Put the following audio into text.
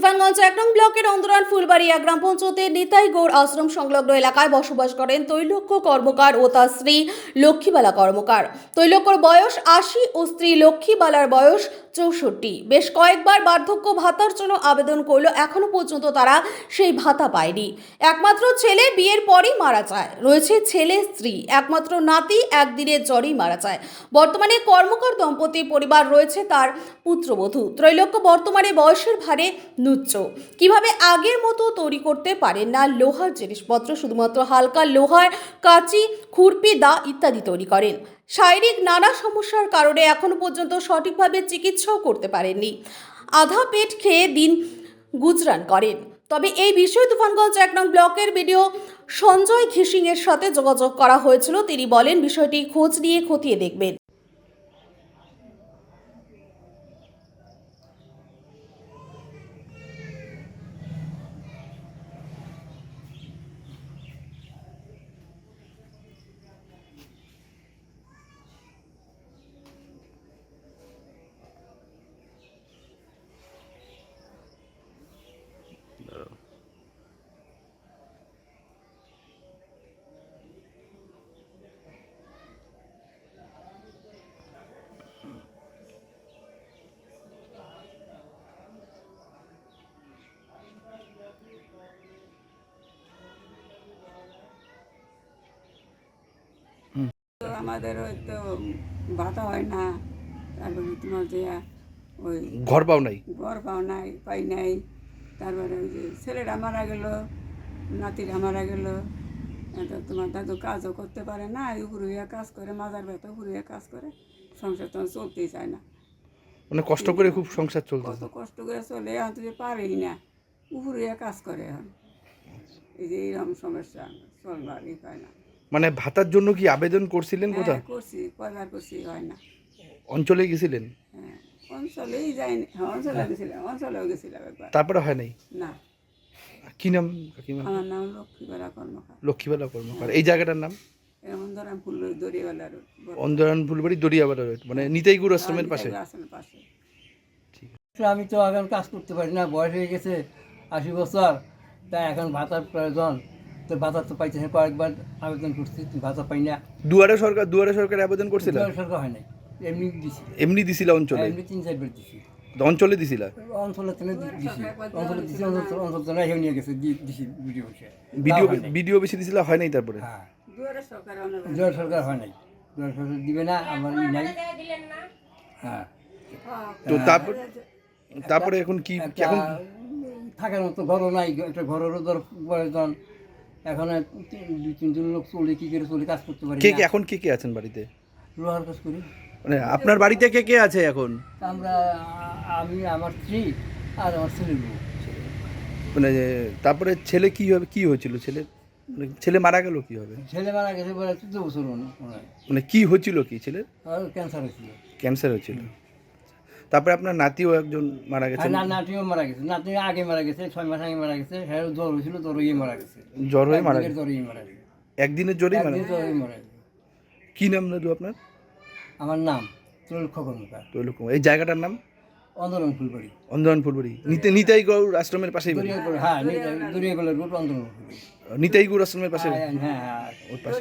তুফানগঞ্জ এক নং ব্লকের অন্দরান ফুলবাড়িয়া গ্রাম পঞ্চায়েতের নিতাই গৌড় আশ্রম সংলগ্ন এলাকায় বসবাস করেন তৈলক্য কর্মকার ও তার স্ত্রী লক্ষ্মীবালা কর্মকার। তৈলক্যর বয়স আশি ও স্ত্রী লক্ষ্মীবালার বয়স চৌষট্টি। বেশ কয়েকবার বার্ধক্য ভাতার জন্য আবেদন করল এখনও পর্যন্ত তারা সেই ভাতা পায়নি। একমাত্র ছেলে বিয়ের পরই মারা যায়। রয়েছে ছেলে, স্ত্রী। একমাত্র নাতি একদিনের জ্বরেই মারা যায়। বর্তমানে কর্মকার দম্পতির পরিবার রয়েছে তার পুত্রবধূ। ত্রৈলোক্য বর্তমানে বয়সের ভারে নুচ্চ কীভাবে আগের মতো তৈরি করতে পারেন না লোহার জিনিসপত্র? শুধুমাত্র হালকা লোহার কাঁচি, খুরপি, দা ইত্যাদি তৈরি করেন। শারীরিক নানা সমস্যার কারণে এখনও পর্যন্ত সঠিকভাবে চিকিৎসাও করতে পারেননি। আধা পেট খেয়ে দিন গুজরান করেন। তবে এই বিষয়ে তুফানগঞ্জ এক নং ব্লকের ভিডিও সঞ্জয় ঘিসিং এর সাথে যোগাযোগ করা হয়েছিল। তিনি বলেন, বিষয়টি খোঁজ নিয়ে খতিয়ে দেখবেন তো আমাদের ওই তো ভাতা হয় না। তারপরে তোমার যে ওই ঘর পাও নাই? ঘর পাও নাই পাই নাই। তারপরে ওই যে ছেলেরা মারা গেল নাতিরা মারা গেল। এটা তোমার দাদু কাজও করতে পারে না উপরে হইয়া কাজ করে মাজার ব্যথা উপরে হইয়া কাজ করে। সংসার তখন চলতেই চায় না। মানে কষ্ট করে খুব সংসার চলতে কত কষ্ট করে চলে এখন তো যে পারেই না। উপরে হইয়া কাজ করে এখন। এই যে এইরকম সমস্যা চলবার ই হয় না। মানে ভাতার জন্য কি আবেদন করছিলেন কোথাও? হ্যাঁ, করছি কয়বার করছি হয় না। অঞ্চলে গেছিলেন? হ্যাঁ অঞ্চলেই যাইনি হ্যাঁ অঞ্চলে গেছিলাম অঞ্চলেও গেছিলাম একবার। তারপরে হয় নাই? না। কি নাম কাকিমা? আমার নাম লক্ষ্মীবেলা কর্মকার। লক্ষ্মীবেলা কর্মকার। এই জায়গাটার নাম? এমন ধরেন ফুল অন্দরান ফুলবাড়ি মানে নিতাইগুড় আশ্রমের পাশে। আসেন পাশে। তো আমি তো এখন কাজ করতে পারি না বয়স হয়ে গেছে আশি বছর। তাই এখন ভাতার প্রয়োজন। তো ভাতা তো কয়েকবার আবেদন করছি ভাতা পাই না। দুয়ারে সরকার দুয়ারে সরকার আবেদন করছিল? দুয়ারে সরকার হয় নাই এমনি দিছি। এমনি দিছিল অঞ্চলে? এমনি তিন চারবার দিছি। অঞ্চলে দিছিল? অঞ্চলে তেনে দিছি অঞ্চলে দিছি অঞ্চল অঞ্চল তেনে হেউ নিয়ে গেছে দিছি ভিডিও বসে। ভিডিও হয় নাই। ভিডিও বেশি দিছিল হয় নাই তারপরে? হ্যাঁ। দুয়ারে সরকার জোয়ার সরকার হয় নাই। জোয়ার সরকার দিবে না আমার নাই। হ্যাঁ। তো তারপর তারপরে এখন কি এখন থাকার মতো ঘরও নাই একটা ঘরেরও দর প্রয়োজন এখন দুই তিনজন লোক চলে কি করে চলে কাজ করতে পারি কে। কে এখন কে কে আছেন বাড়িতে? লোহার কাজ করি। মানে আপনার বাড়িতে কে কে আছে এখন? আমরা আমি আমার স্ত্রী আর আমার ছেলে মানে তারপরে ছেলে কি হবে কি হয়েছিল? ছেলে মানে ছেলে মারা গেল কি হবে ছেলে মারা গেছে বলে চোদ্দ বছর মনে কি হয়েছিল কি ছেলে আর ক্যান্সার হয়েছিল। ক্যান্সার হয়েছিল। তারপরে আপনার নাতিও একজন মারা গেছে। না নাতিও মারা গেছে। নাতি আগে মারা গেছে ছয় মাস আগে মারা গেছে। হ্যাঁ জ্বর হয়েছিল জ্বর হয়ে মারা গেছে। জ্বর হয়ে মারা গেছে। জ্বর হয়ে মারা গেছে। একদিনের জ্বরেই মারা মারা গেছে। কি নাম দাদু আপনার? আমার নাম ত্রৈলক্ষ কর্মকার তো এরকম এই জায়গাটার নাম? অন্দরন ফুলবাড়ি। অন্দরন ফুলবাড়ি। নিতে নিতাই গৌর আশ্রমের পাশেই। হ্যাঁ দরিয়াগোলা রুট অন্দরন ফুলবাড়ি। নিতাই গৌর আশ্রমের পাশে হ্যাঁ হ্যাঁ হ্যাঁ ওর পাশে।